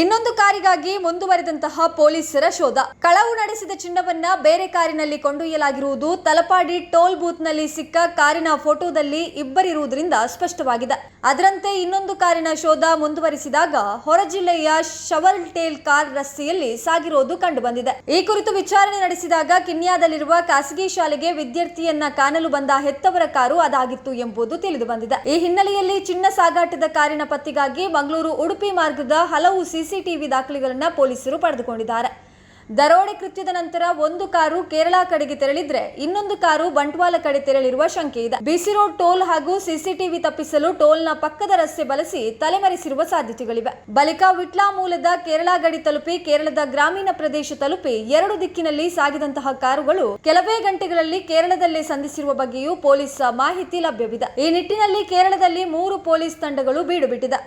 ಇನ್ನೊಂದು ಕಾರಿಗಾಗಿ ಮುಂದುವರೆದಂತಹ ಪೊಲೀಸರ ಶೋಧ. ಕಳವು ನಡೆಸಿದ ಚಿನ್ನವನ್ನ ಬೇರೆ ಕಾರಿನಲ್ಲಿ ಕೊಂಡೊಯ್ಯಲಾಗಿರುವುದು ತಲಪಾಡಿ ಟೋಲ್ ಬೂತ್ನಲ್ಲಿ ಸಿಕ್ಕ ಕಾರಿನ ಫೋಟೋದಲ್ಲಿ ಇಬ್ಬರಿರುವುದರಿಂದ ಸ್ಪಷ್ಟವಾಗಿದೆ. ಅದರಂತೆ ಇನ್ನೊಂದು ಕಾರಿನ ಶೋಧ ಮುಂದುವರಿಸಿದಾಗ ಹೊರ ಜಿಲ್ಲೆಯ ಶವಲ್ ಟೇಲ್ ಕಾರ್ ರಸ್ತೆಯಲ್ಲಿ ಸಾಗಿರುವುದು ಕಂಡುಬಂದಿದೆ. ಈ ಕುರಿತು ವಿಚಾರಣೆ ನಡೆಸಿದಾಗ ಕಿನ್ಯಾದಲ್ಲಿರುವ ಖಾಸಗಿ ಶಾಲೆಗೆ ವಿದ್ಯಾರ್ಥಿಯನ್ನ ಕಾಣಲು ಬಂದ ಹೆತ್ತವರ ಕಾರು ಅದಾಗಿತ್ತು ಎಂಬುದು ತಿಳಿದು ಬಂದಿದೆ ಈ ಹಿನ್ನೆಲೆಯಲ್ಲಿ ಚಿನ್ನ ಸಾಗಾಟದ ಕಾರಿನ ಪತ್ತೆಗಾಗಿ ಮಂಗಳೂರು ಉಡುಪಿ ಮಾರ್ಗದ ಹಲವು ಸಿಸಿಟಿವಿ ದಾಖಲೆಗಳನ್ನು ಪೊಲೀಸರು ಪಡೆದುಕೊಂಡಿದ್ದಾರೆ. ದರೋಡೆ ಕೃತ್ಯದ ನಂತರ ಒಂದು ಕಾರು ಕೇರಳ ಕಡೆಗೆ ತೆರಳಿದ್ರೆ ಇನ್ನೊಂದು ಕಾರು ಬಂಟ್ವಾಳ ಕಡೆ ತೆರಳಿರುವ ಶಂಕೆ ಇದೆ. ಬಿಸಿ ರೋಡ್ ಟೋಲ್ ಹಾಗೂ ಸಿಸಿಟಿವಿ ತಪ್ಪಿಸಲು ಟೋಲ್ನ ಪಕ್ಕದ ರಸ್ತೆ ಬಳಸಿ ತಲೆಮರೆಸಿರುವ ಸಾಧ್ಯತೆಗಳಿವೆ. ಬಳಿಕ ವಿಟ್ಲಾ ಮೂಲದ ಕೇರಳ ಗಡಿ ತಲುಪಿ ಕೇರಳದ ಗ್ರಾಮೀಣ ಪ್ರದೇಶ ತಲುಪಿ ಎರಡು ದಿಕ್ಕಿನಲ್ಲಿ ಸಾಗಿದಂತಹ ಕಾರುಗಳು ಕೆಲವೇ ಗಂಟೆಗಳಲ್ಲಿ ಕೇರಳದಲ್ಲೇ ಸಂಧಿಸಿರುವ ಬಗ್ಗೆಯೂ ಪೊಲೀಸ್ ಮಾಹಿತಿ ಲಭ್ಯವಿದೆ. ಈ ನಿಟ್ಟಿನಲ್ಲಿ ಕೇರಳದಲ್ಲಿ ಮೂರು ಪೊಲೀಸ್ ತಂಡಗಳು ಬೀಡು ಬಿಟ್ಟಿದೆ